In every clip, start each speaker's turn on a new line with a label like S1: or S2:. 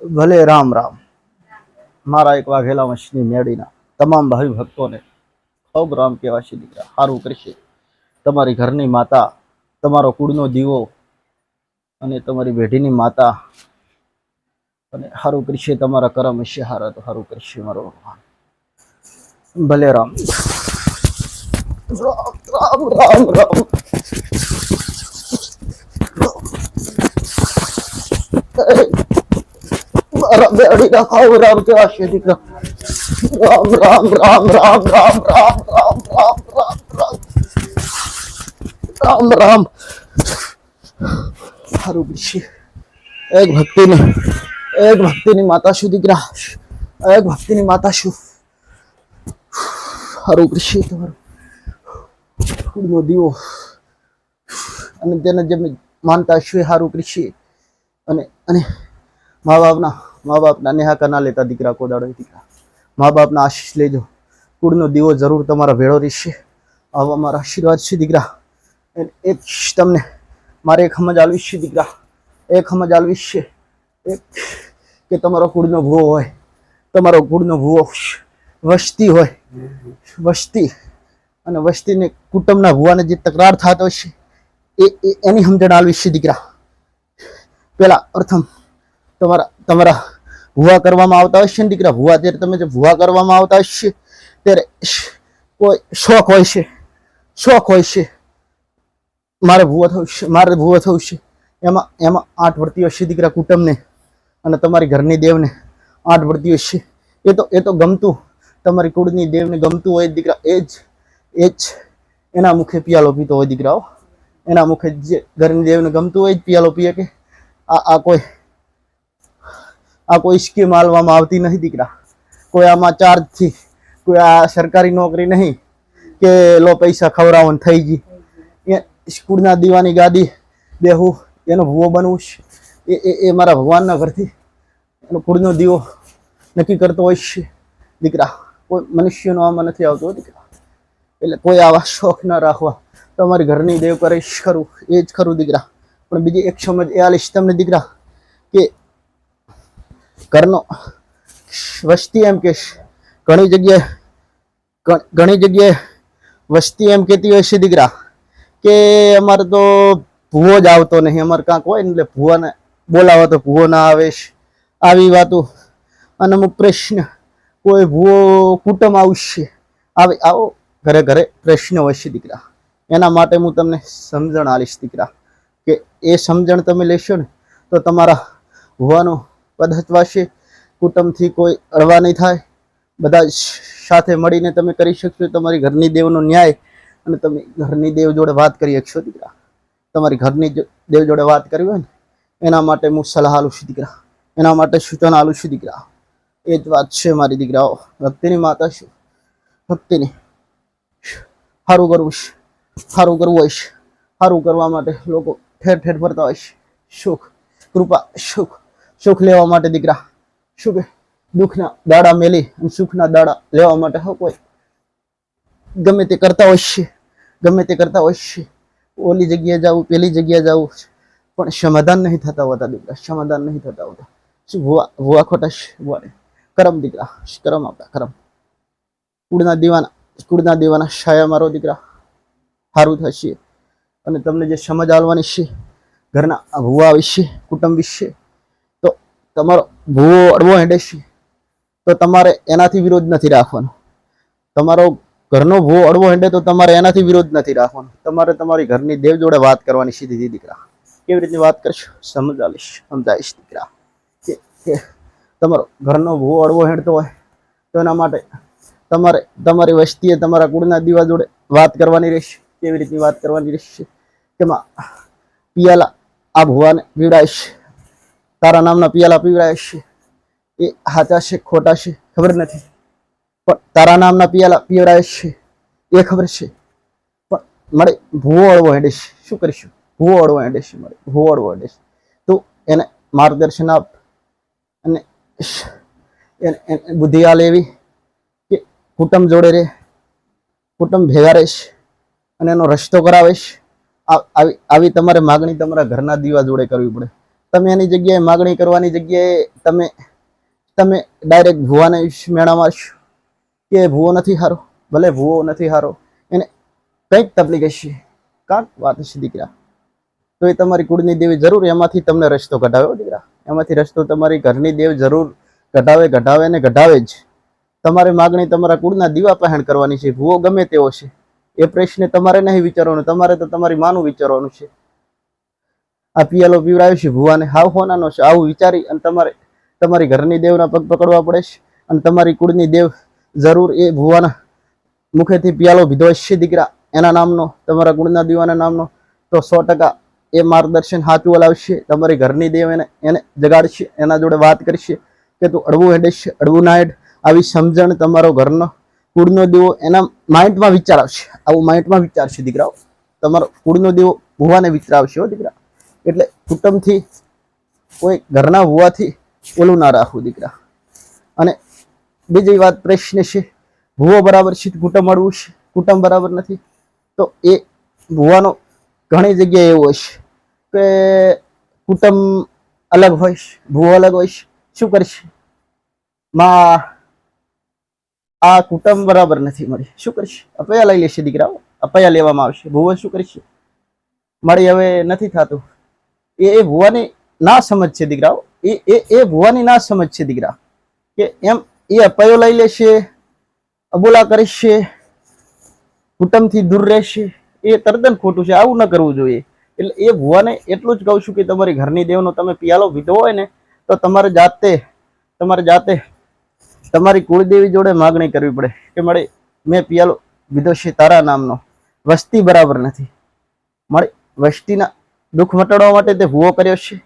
S1: ભલે રામ રામ. મારા એક વાઘેલા વંશની મેળીના તમામ ભાવિ ભક્તોને ખૂબ રામ કહેવાશી દીકરા. સારું કરશે. તમારી ઘરની માતા, તમારો કુળનો દીવો અને તમારી બેઢીની માતા અને સારું કરશે તમારા કરમ હશે હારા તો સારું કરશે મારો ભગવાન. ભલે રામ રામ. રામ રામ રામ. બેડીના ખાવ રામ કેવા છે દીકરા રામ રામ રામ રામ રામ રામ રામ રામ રામ રામ રામ રામ સારું છે એક ભક્તિની એક ભક્તિની માતા શું દીકરા એક ભક્તિની માતા શું સારું કૃષિ તમારું ફૂલનો દીવો અને તેને જે માનતા એ સારું કૃષિ અને અને મા બાપના મા બાપના નેહા કના લેતા દીકરા કોદાડો દીકરા મા બાપના આશીષ લેજો. કુળનો દીવો જરૂર તમારા ભેળો રહેશે. આવા મારા આશીર્વાદ છે દીકરા. એક તમને. મારે એક સમજ આલવીશ છે દીકરા. એક સમજ આલવીશ છે. એક કે તમારો કુળનો ભૂવો હોય. તમારો કુળનો ભૂવો વસ્તી હોય. વસ્તી. અને વસ્તીને કુટુંબના ભૂવાને જે તકરાર થતો હશે એ એની સમજણ આલવી છે દીકરા. પેલા પ્રથમ તમારા તમારા ભૂવા કરવામાં આવતા હશે ને દીકરા, ભૂવા ત્યારે તમે જે ભૂવા કરવામાં આવતા હશે ત્યારે કોઈ શોખ હોય છે, શોખ હોય છે. મારે ભૂવા થવું છે, મારે ભૂવા થવું છે. એમાં એમાં આઠ વર્તીઓ છે દીકરા કુટુંબને અને તમારી ઘરની દેવને આઠ વર્તીઓ છે. એ તો એ તો ગમતું. તમારી કુળની દેવને ગમતું હોય દીકરા, એ જ એ જ એના મુખે પિયાલો પીતો હોય દીકરાઓ એના મુખે જે ઘરની દેવને ગમતું હોય જ પિયાલો પીએ કે આ આ કોઈ આ કોઈ સ્કીમ હાલવામાં આવતી નથી દીકરા. કોઈ આમાં ચાર્જથી કોઈ આ સરકારી નોકરી નહીં કે લો પૈસા ખવડાવવાનું થઈ ગઈ એ સ્કૂલના દીવાની ગાદી બેહું, એનો ભૂવો બનવું છે. એ એ એ મારા ભગવાનના ઘરથી એનો કુળનો દીવો નક્કી કરતો હોય છે. દીકરા, કોઈ મનુષ્યનો આમાં નથી આવતો દીકરા. એટલે કોઈ આવા શોખ ન રાખવા. તમારી ઘરની દેવ કરે ખરું, એ જ ખરું દીકરા. પણ બીજી એક સમજ એ આલીશ તમને દીકરા કે ઘરનો વસ્તી એમ કે ઘણી જગ્યાએ ઘણી જગ્યાએ વસ્તી એમ કહેતી હોય છે દીકરા, કે અમારે તો ભૂવો જ આવતો નહીં, અમારે કાંક હોય ને એટલે ભૂવાને બોલાવો તો ભૂવો ના આવે આવી વાતો. અને અમુક પ્રશ્ન, કોઈ ભૂવો કુટુંબ આવશે આવે આવો ઘરે ઘરે પ્રશ્ન હોય છે દીકરા. એના માટે હું તમને સમજણ આલીશ દીકરા, કે એ સમજણ તમે લેશો ને, તો તમારા ભૂવાનો પદ હચવાશે કુટુંબથી કોઈ અડવા નહીં થાય. બધા સાથે મળીને તમે કરી શકશો. તમારી ઘરની દેવનો ન્યાય અને તમે ઘરની દેવ જોડે વાત કરી શકશો, દીકરા. તમારી ઘરની દેવ જોડે વાત કરવી હોય ને, એના માટે હું સલાહ આલું છું, દીકરા. એના માટે સૂચન આલું છું, દીકરા. એ જ વાત છે મારી દીકરાઓ. ભક્તિની માતા છે. ભક્તિની. સારું કરવું છે. સારું કરવું હોય સારું કરવા માટે લોકો ઠેર ઠેર ફરતા હોય સુખ. કૃપા. સુખ. સુખ લેવા માટે દીકરા. શું કે? દુઃખના દાડા મેલી અને સુખના દાડા લેવા માટે હો કોઈ. ગમે તે કરતા હોય ગમે તે કરતા હોય ઓલી જગ્યાએ જવું, પેલી જગ્યાએ જવું. પણ સમાધાન નહીં થતા હોતા દીકરા. સમાધાન નહીં થતા હોતા. શું ભુવા ભુવા ખોટા છે? કરમ દીકરા. કરમ આપણા, કરમ. કુળના દીવાના કુળના દીવાના છાયા મારો દીકરા. સારું થશે અને તમને જે સમજ આવવાની છે, ઘરના ભુવા વિશે, કુટુંબ વિશે તમારો ભૂવો અડવો છે, તો તમારે એનાથી વિરોધ નથી રાખવાનો. તમારો ઘરનો ભૂવો અડવો હેન્ડે તો તમારે એનાથી વિરોધ નથી રાખવાનો. તમારે તમારી ઘરની દેવ જોડે વાત કરવાની સીધી દીકરા. કેવી રીતની વાત કરશો? સમજાવીશ સમજાવીશ દીકરા. કે તમારો ઘરનો ભૂવો અડવો હેડતો હોય, તો એના માટે તમારે, તમારી વસ્તીએ તમારા કુળના દીવા જોડે વાત કરવાની રહેશે. કેવી રીતની વાત કરવાની રહેશે? કે માં, પિયાલા આ ભુવાને પીવડાવીશ તારા નામના પિયાલા પીવડાવીશ એ હાચા છે, ખોટા છે, ખબર નથી. પણ તારા નામના પિયાલા પીવડાવે છે, એ ખબર છે. પણ મારે ભૂવો અળવો હેડે છે. શું કરીશું? ભૂવો અળવો હેડે છે મારે. ભૂવો અળવો હેડે છે. તો એને માર્ગદર્શન આપ. અને બુદ્ધિ આ લેવી કે કુટુંબ જોડે રે. કુટુંબ ભેગા રહીશ અને એનો રસ્તો કરાવીશ. આવી આવી તમારે માગણી તમારા ઘરના દીવા જોડે કરવી પડે. તમે એની જગ્યાએ માગણી કરવાની જગ્યાએ તમે તમે ડાયરેક્ટ ભૂવાને મેળા મારશો કે ભૂવો નથી હારો, ભલે ભૂવો નથી હારો, એને કંઈક તકલીફ હશે. કાંક વાત હશે દીકરા. તો એ તમારી કુળની દેવી જરૂર એમાંથી તમને રસ્તો કઢાવે દીકરા. એમાંથી રસ્તો તમારી ઘરની દેવ જરૂર કઢાવે કઢાવે ને કઢાવે જ. તમારે માગણી તમારા કુળના દીવા પહેણ કરવાની છે. ભૂવો ગમે તેવો છે. એ પ્રશ્ને તમારે નહીં વિચારવાનું. તમારે તો તમારી માનું વિચારવાનું છે. આ પિયાલો પીવડાવ્યો છે. ભુવાને હાવ હોનાનો છે. આવું વિચારી અને તમારે તમારી ઘરની દેવના પગ પકડવા પડે છે. અને તમારી કુળની દેવ જરૂર એ ભુવાના મુખેથી પિયાલો ભીધો છે દીકરા. એના નામનો, તમારા કુળના દીવાના નામનો તો સો એ માર્ગદર્શન હાચું લાવશે તમારી ઘરની દેવ એને એને જગાડશે. એના જોડે વાત કરશે કે તું અડવું હેડે છે અડવું ના હેડ. આવી સમજણ તમારો ઘરનો, કુળનો દેવો એના માઇન્ડમાં વિચાર આવશે. આવું માઇન્ડમાં વિચારશે દીકરાઓ. તમારો કુળનો દેવો ભુવાને વિચાર આવશે હો દીકરા. એટલે કુટુંબથી કોઈ ઘરના હોવાથી ઓલું ના રાખવું દીકરા. અને બીજી વાત પ્રશ્ન છે, ભૂવો બરાબર છે, કુટુંબ મળવું છે, કુટુંબ બરાબર નથી, તો એ ભૂવાનો ઘણી જગ્યાએ એવો છે કે કુટુંબ અલગ હોય ભૂવો અલગ હોય શું કરશે? માં, આ કુટુંબ બરાબર નથી મળી, શું કરશે? અપયા લઈ લેશે દીકરાઓ, અપયા લેવામાં આવશે, ભૂવો શું કરશે? મળી હવે નથી થતું. એ એ ભુવાની ના સમજ છે દીકરાઓ. એ એ એ ભુવાની ના સમજ છે દીકરા. કે એમ એ અપાયો લઈ લેશે, અબોલા કરશે, કુટુંબથી દૂર રહેશે. એ તદ્દન ખોટું છે, આવું ન કરવું જોઈએ. એટલે એ ભુવાને એટલું જ કહું છું કે તમારી ઘરની દેવનો તમે પિયાલો પીધો હોય ને, તો તમારે જાતે તમારે જાતે તમારી કુળદેવી જોડે માગણી કરવી પડે કે મળે મેં પિયાલો પીધો છે તારા નામનો. વસ્તી બરાબર નથી. મળે વસ્તીના દુઃખ મટાડવા માટે તે ભૂવો કર્યો છે?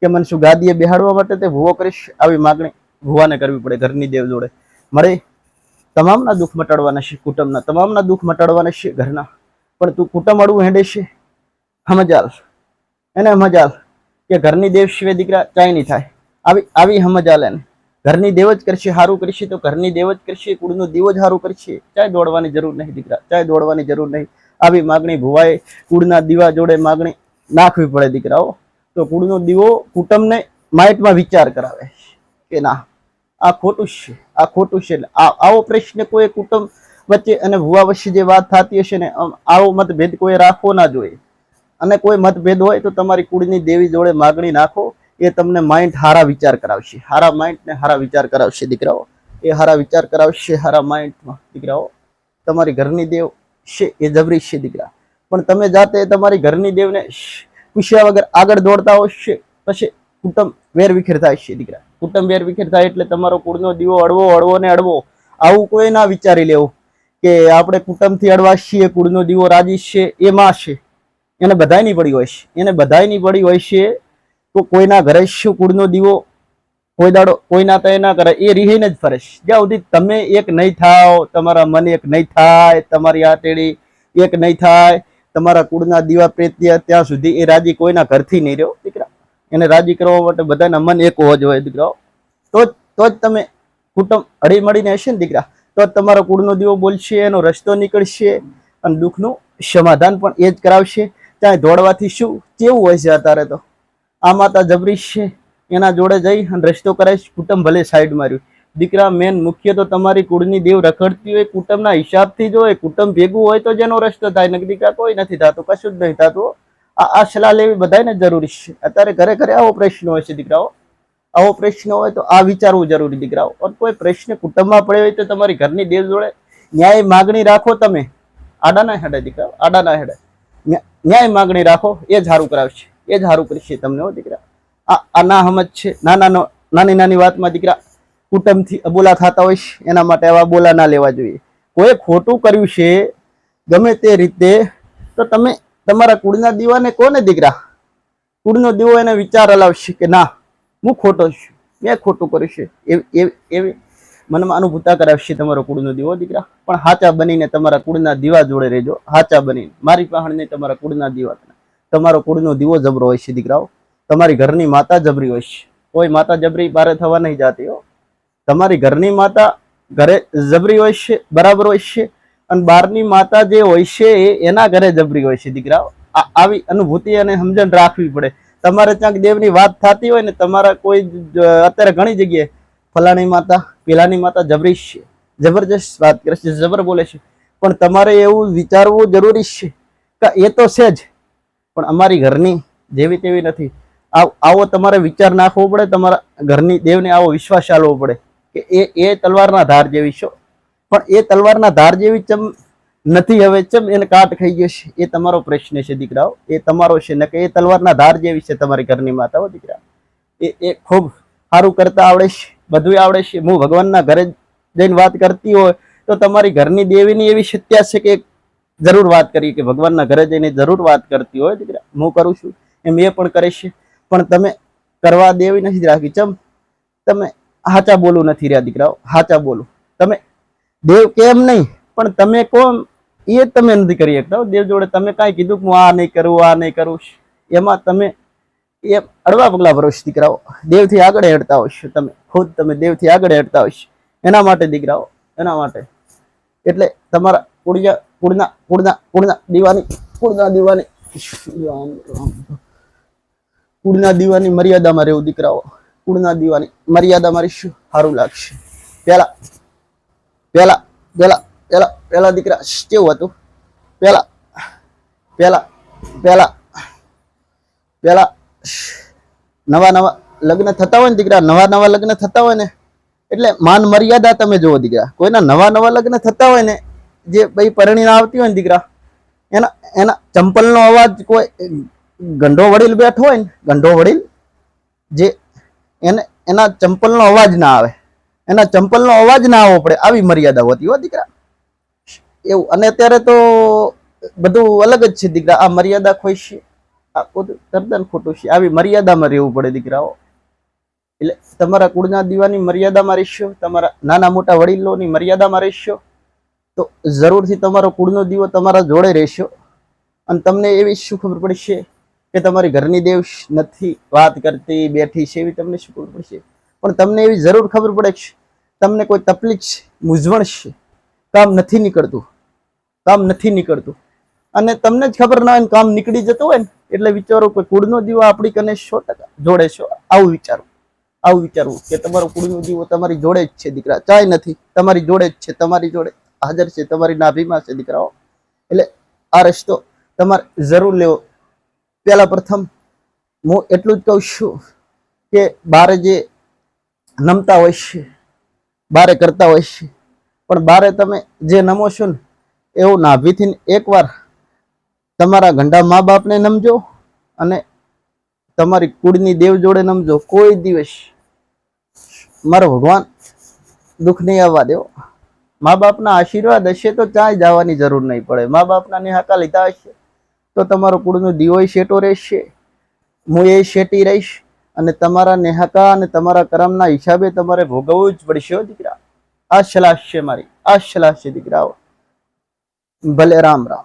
S1: કે મને શું ગાદીએ બેહાડવા માટે તે ભૂવો કરીશ આવી માગણી ભુવાને કરવી પડે ઘરની દેવ જોડે. મળે, તમામના દુઃખ મટાડવાના છે કુટુંબના, તમામના દુઃખ મટાડવાના છે ઘરના. પણ તું કુટુંબ અડવું હેડે છે? સમજાલ એને સમજાલ કે ઘરની દેવ સિવાય દીકરા ચાય નહીં થાય. આવી આવી સમજાલ એને. ઘરની દેવ જ કરશે સારું કરશે તો ઘરની દેવ જ કરશે, કુળનો દીવો જ સારું કરશે. ચાય દોડવાની જરૂર નહીં દીકરા ચાય દોડવાની જરૂર નહીં. આવી માગણી ભુવાએ કુળના દીવા જોડે માગણી નાખવી પડે દીકરાઓ. તો કુળનો દીવો કુટુંબને માઇન્ડમાં વિચાર કરાવે કે ના, આ ખોટું છે, આ ખોટું છે. આવો પ્રશ્ન કોઈ કુટુંબ વચ્ચે અને ભુવા વચ્ચે જે વાત થતી હશે ને આવો મતભેદ કોઈ રાખવો ના જોઈએ. અને કોઈ મતભેદ હોય તો તમારી કુળની દેવી જોડે માગણી નાખો એ તમને માઇન્ડ હારા વિચાર કરાવશે. હારા માઇન્ડ ને હારા વિચાર કરાવશે દીકરાઓ. એ હારા વિચાર કરાવશે હારા માઇન્ડમાં દીકરાઓ, તમારી ઘરની દેવ છે, એ જબરી છે દીકરા. પણ તમે જાતે તમારી ઘરની દેવને પૂછ્યા વગર આગળ દોડતા હશે પછી કુટુંબ વેર વિખેર થાય છે, દીકરા. કુટુંબ વેર વિખેર થાય એટલે તમારો કુળનો દીવો અડવો અડવો ને અડવો. આવું કોઈ ના વિચારી લેવું કે આપણે કુટુંબથી અડવા છીએ, કુળનો દીવો રાજી છે એ માં છે. એને બધાયની પડી હોય છે. એને બધાયની પડી હોય છે તો કોઈના ઘરે શું કુળનો દીવો કોઈ દાડો કોઈના તો ના કરે, એ રીહીને જ ફરે છે. જ્યાં સુધી તમે એક નહીં થાવ તમારા મન એક નહીં થાય, તમારી આટેડી એક નહીં થાય તમારા કુળના દીવા પ્રેત્યા ત્યાં સુધી એ રાજી કોઈના ઘરથી નહીં રહ્યો, દીકરા. એને રાજી કરવા માટે બધાના મન એક હોવા જોઈએ દીકરાઓ તો તો જ તમે કુટુંબ હળી મળીને હશે ને, દીકરા. તો જ તમારો કુળનો દીવો બોલશે, એનો રસ્તો નીકળશે અને દુઃખનું સમાધાન પણ એ જ કરાવશે. ત્યાં દોડવાથી શું, કેવું હોય છે અત્યારે તો? આ માતા જબરીશ છે, એના જોડે જઈ અને રસ્તો કરાવીશ, કુટુંબ ભલે સાઈડ માર્યું દીકરા મેન મુખ્ય તો તમારી કુળની દેવ રખડતી હોય, કુટુંબના હિસાબથી જો હોય, કુટુંબ ભેગું હોય તો જેનો રસ્તો થાય. નક દીકરા કોઈ નથી થતું, કશું જ નહીં થતું આ સલાહ લેવી બધાને જરૂરી છે. અત્યારે ઘરે ઘરે આવો પ્રશ્ન હોય છે દીકરાઓ. આવો પ્રશ્ન હોય તો આ વિચારવું જરૂરી દીકરાઓ. અને કોઈ પ્રશ્ન કુટુંબમાં પડ્યો હોય તો તમારી ઘરની દેવ જોડે ન્યાય માગણી રાખો તમે. આડા ના હેડે દીકરાઓ, આડા ના હેડે ન્યાય માગણી રાખો, એ જ હારું કરાવશે. એ જ કરીશ કરશે તમને હો દીકરા. આ ના સમજ છે. નાના, નાની નાની વાતમાં દીકરા કુટુંબથી અબોલા થતા હોય એના માટે આવા બોલા ના લેવા જોઈએ. કોઈ ખોટું કર્યું છે, ગમે તે રીતે, તો તમે તમારા કુળના દીવાને કોને દીકરા? કુળનો દીવો એને વિચાર અલાવશે કે ના, હું ખોટો છું. મેં ખોટું કર્યું છે. એવી મનમાં અનુભૂતા કરાવશે તમારો કુળનો દીવો, દીકરા. પણ હાચા બનીને તમારા કુળના દીવા જોડે રહેજો. હાચા બનીને. મારી પાસે નહીં તમારા કુળના દીવા તમારો કુળનો દીવો જબરો હોય છે, દીકરાઓ. તમારી ઘરની માતા જબરી હોય છે. કોઈ માતા જબરી બારે થવા નહીં જાતી હો. તમારી ઘરની માતા ઘરે જબરી હોય છે, બરાબર હોય છે, અને બહારની માતા જે હોય છે એના ઘરે જબરી હોય છે, દીકરાઓ. આ- આવી અનુભૂતિ અને સમજણ રાખવી પડે. તમારે ક્યાંક દેવની વાત થતી હોય ને, તમારા કોઈ અત્યારે ઘણી જગ્યાએ ફલાણી માતા, પેલાની માતા જબરી છે. જબરજસ્ત વાત કરે છે, જબર બોલે છે. પણ તમારે એવું વિચારવું જરૂરી છે કે એ તો છે જ. પણ અમારી ઘરની જેવી તેવી નથી. આવો તમારે વિચાર નાખવો પડે, તમારા ઘરની દેવને આવો વિશ્વાસ ચાલવો પડે. કે એ એ તલવારના ધાર જેવી છો. પણ એ તલવારના ધાર જેવી ચમ નથી હવે, ચમ એને કાટ ખાઈ ગયો છે? એ તમારો પ્રશ્ન છે દીકરાઓ. એ તમારો છે ને કે એ તલવારના ધાર જેવી છે તમારી ઘરની માતાઓ દીકરા એ એ ખૂબ સારું કરતા આવડે છે બધું આવડે છે. હું ભગવાનના ઘરે જઈને વાત કરતી હોય તો તમારી ઘરની દેવીની એવી સત્યા છે કે જરૂર વાત કરી કે ભગવાનના ઘરે જઈને જરૂર વાત કરતી હોય, દીકરા. હું કરું છું. એમ એ પણ કરે છે. પણ તમે કરવા દેવી નથી રાખી. ચમ તમે હાચા બોલું નથી રહ્યા દીકરાઓ, હાચા બોલું. તમે, દેવ કેમ નહીં? પણ તમે કોમ, એ તમે નથી કરી શકતા. દેવ જોડે તમે કાંઈ કીધું કે હું આ નહીં કરું, આ નહીં કરું. એમાં તમે, એ અડવા પગલા ભરોશ દીકરાઓ. દેવથી આગળ હેડતા હોશો તમે. ખુદ તમે દેવથી આગળ હેડતા હોશો એના માટે દીકરાઓ, એના માટે. એટલે તમારા કુળિયા, કુળના કુળના કુળના દીવાની કુળના દીવાની કુળના દીવાની મર્યાદામાં રહેવું દીકરાઓ. કુળના દીવાની મર્યાદામાં રહીશું સારું લાગશે. પેલા પેલા પેલા પેલા પેલા દીકરા કેવું હતું? પેલા પેલા પેલા પેલા નવા નવા લગ્ન થતા હોય ને દીકરા, નવા નવા લગ્ન થતા હોય ને, એટલે માન મર્યાદા તમે જુઓ દીકરા. કોઈના નવા નવા લગ્ન થતા હોય ને, જે ભાઈ પરિણીને આવતી હોય ને દીકરા, એના એના ચંપલનો અવાજ કોઈ ગંઢો વડીલ બેઠો હોય ને, ગંઢો વડીલ, જે એને એના ચંપલનો અવાજ ના આવે. એના ચંપલનો અવાજ ના આવવો પડે, આવી મર્યાદા હોતી હો દીકરા. એવું, અને અત્યારે તો બધું અલગ જ છે દીકરા, આ મર્યાદા ખોઈ છે, આ બધું તદ્દન ખોટું છે, આવી મર્યાદામાં રહેવું પડે દીકરાઓ. એટલે તમારા કુળના દીવાની મર્યાદામાં રહેશો, તમારા નાના મોટા વડીલોની મર્યાદામાં રહેશો, તો જરૂરથી તમારો કુળનો દીવો તમારા જોડે રહેશો. અને તમને એવી શું ખબર પડશે? કે તમારી ઘરની દેવ નથી વાત કરતી, બેઠી છે એવી તમને શું ખબર પડશે? પણ તમને એવી જરૂર ખબર પડે છે. તમને કોઈ તકલીફ છે, મૂંઝવણ છે, કામ નથી નીકળતું. કામ નથી નીકળતું. અને તમને જ ખબર ના હોય ને કામ નીકળી જતું હોય ને, એટલે વિચારો કોઈ કુળનો દીવો આપણી કને સો ટકા જોડે છો. આવું વિચારો. આવું વિચારવું કે તમારો કુળનો દીવો તમારી જોડે જ છે, દીકરા. ચાય નથી. તમારી જોડે જ છે, તમારી જોડે હાજર છે, તમારી નાભીમાં છે, દીકરાઓ. એટલે આ રસ્તો તમારે જરૂર લેવો. પહેલા પ્રથમ હું એટલું જ કહું છું કે બારે જે નમતા હોય છે, બારે કરતા હોય છે, પણ બારે તમે જે નમો છો ને, એવું નાભીથી એકવાર તમારા ગંડા મા બાપને નમજો અને તમારી કુળની દેવ જોડે નમજો. કોઈ દિવસ મારો ભગવાન દુઃખ નહીં આવવા દેવો. મા બાપના આશીર્વાદ હશે તો ક્યાંય જવાની જરૂર નહીં પડે. મા બાપના નિહાકા લીધા હશે. તો તમારો કુળનો દીવો શેટો રહેશે? હું એ શેટી રહીશ અને તમારા નેહાકા અને તમારા કરમના હિસાબે તમારે ભોગવવું જ પડશે દીકરા. આ સલાહ છે મારી. આ સલાહ છે દીકરાઓ. ભલે રામ રામ.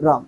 S1: રામ.